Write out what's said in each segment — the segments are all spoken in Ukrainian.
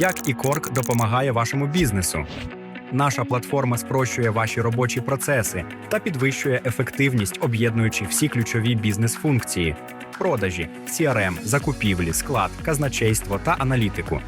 Як ікорк допомагає вашому бізнесу? Наша платформа спрощує ваші робочі процеси та підвищує ефективність, об'єднуючи всі ключові бізнес-функції: продажі, CRM, закупівлі, склад, казначейство та аналітику.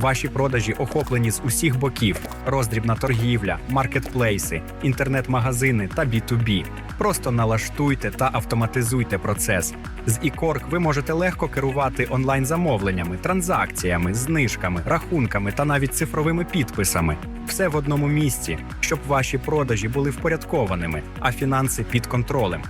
Ваші продажі охоплені з усіх боків: роздрібна торгівля, маркетплейси, інтернет-магазини та B2B. Просто налаштуйте та автоматизуйте процес. З eCork ви можете легко керувати онлайн-замовленнями, транзакціями, знижками, рахунками та навіть цифровими підписами. Все в одному місці, щоб ваші продажі були впорядкованими, а фінанси під контролем.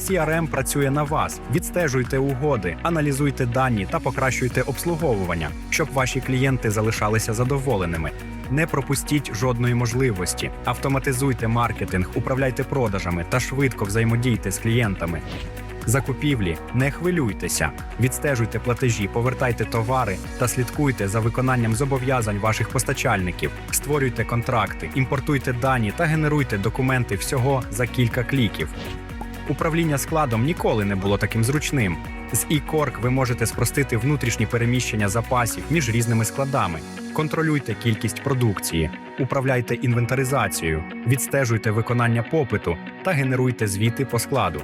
CRM працює на вас. Відстежуйте угоди, аналізуйте дані та покращуйте обслуговування, щоб ваші клієнти залишалися задоволеними. Не пропустіть жодної можливості. Автоматизуйте маркетинг, управляйте продажами та швидко взаємодійте з клієнтами. Закупівлі не хвилюйтеся, відстежуйте платежі, повертайте товари та слідкуйте за виконанням зобов'язань ваших постачальників. Створюйте контракти, імпортуйте дані та генеруйте документи всього за кілька кліків. Управління складом ніколи не було таким зручним. З eCork ви можете спростити внутрішні переміщення запасів між різними складами. Контролюйте кількість продукції, управляйте інвентаризацією, відстежуйте виконання попиту та генеруйте звіти по складу.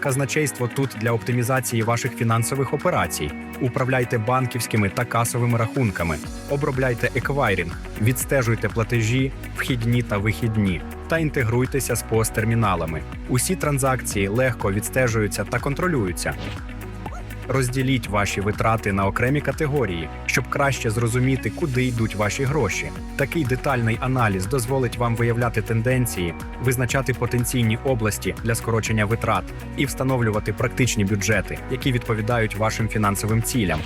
Казначейство тут для оптимізації ваших фінансових операцій. Управляйте банківськими та касовими рахунками, обробляйте еквайрінг, відстежуйте платежі, вхідні та вихідні, та інтегруйтеся з POS-терміналами. Усі транзакції легко відстежуються та контролюються. Розділіть ваші витрати на окремі категорії, щоб краще зрозуміти, куди йдуть ваші гроші. Такий детальний аналіз дозволить вам виявляти тенденції, визначати потенційні області для скорочення витрат і встановлювати практичні бюджети, які відповідають вашим фінансовим цілям.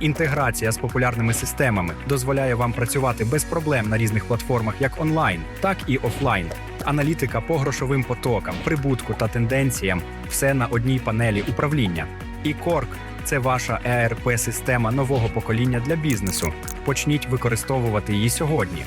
Інтеграція з популярними системами дозволяє вам працювати без проблем на різних платформах, як онлайн, так і офлайн. Аналітика по грошовим потокам, прибутку та тенденціям все на одній панелі управління. І Корк це ваша ERP-система нового покоління для бізнесу. Почніть використовувати її сьогодні.